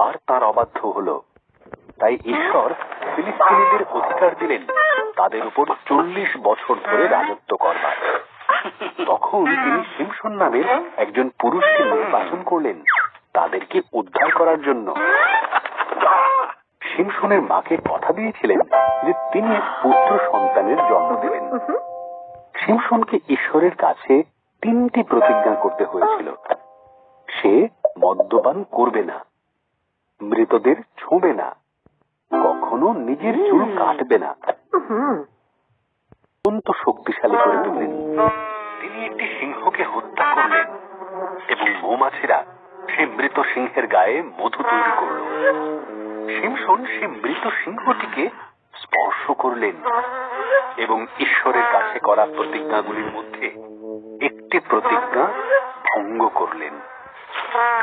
আবার তার অবাধ্য হল। তাই ঈশ্বর ফিলিস্তিনিদের অধিকার দিলেন। তাদের উপর চল্লিশ বছর ধরে রাজত্ব করবার। তখন তিনি সিমসন নামের একজন পুরুষকে নির্বাচন করলেন। তাদেরকে উদ্ধার করার জন্য। সিমসনের মাকে কথা দিয়েছিলেন যে তিনি পুত্র সন্তানের জন্ম দেবেন। সিমসনকে ঈশ্বরের কাছে তিনটি প্রতিজ্ঞা করতে হয়েছিল। সে মদ্যপান করবে না। মৃতদের ছুঁবে না। কখনো নিজের চুল কাটবে না। অত্যন্ত শক্তিশালী করে তুললেন। তিনি একটি সিংহকে হত্যা করলেন এবং মৌমাছিরা সে মৃত সিংহের গায়ে মধু তৈরি করল। সিমসন সে মৃত সিংহটিকে স্পর্শ করলেন এবং ঈশ্বরের কাছে করা প্রতিজ্ঞাগুলির মধ্যে একটি প্রতিজ্ঞা ভঙ্গ করলেন।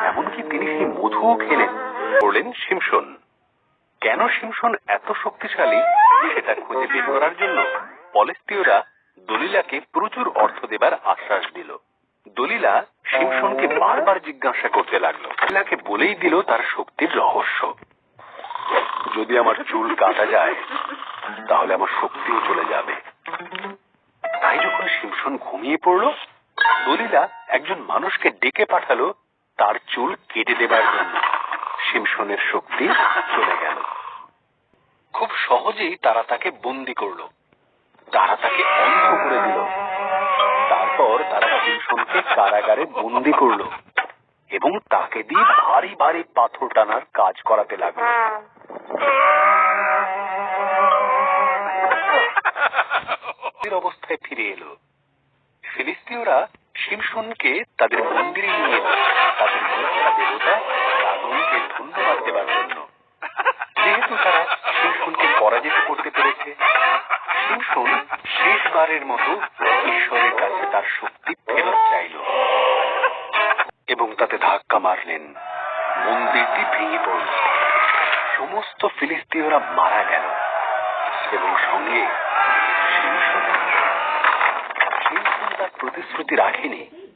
এমনকি তিনি সেই মধুও খেলেন। বললেন সিমসন কেন সিমসন এত শক্তিশালী? সেটা খুঁজে বের করার জন্য পলেস্তীয়রা দলিলাকে প্রচুর অর্থ দেবার আশ্বাস দিল। দলিলা সিমসনকে বারবার জিজ্ঞাসা করতে লাগল। দলিলাকে বলেই দিল তার শক্তির রহস্য। যদি আমার চুল কাটা যায়, তাহলে আমার শক্তিও চলে যাবে। তাই যখন সিমসন ঘুমিয়ে পড়ল, দলিলা একজন মানুষকে ডেকে পাঠালো তার চুল কেটে দেবার জন্য। সিমসনের শক্তি চলে গেল। খুব সহজেই তারা তাকে বন্দি করল। তারা তাকে অন্ধ করে দিল। তারপর তারা সিমসনকে কারাগারে বন্দি করল এবং তাকে দিয়ে ভারী ভারী পাথর টানার কাজ করাতে লাগল। অবস্থায় ফিরে এলো। ফিলিস্তিয়রা সিমসনকে তাদের মন্দিরে নিয়ে তাদের দেবতা আগুনকে ধন্যবাদ দেবার জন্য যেহেতু তারা পরাজিত করতে পেরেছে। সিমসন শেষবারের মতো ঈশ্বরের কাছে তার শক্তি ফেরত চাইল। এবং তাতে ধাক্কা মারলেন মন্দিরটি ভেঙে পড়ল। সমস্ত ফিলিস্তিয়রা মারা গেল। এবং সঙ্গে সিমসন তার প্রতিশ্রুতি রাখেনি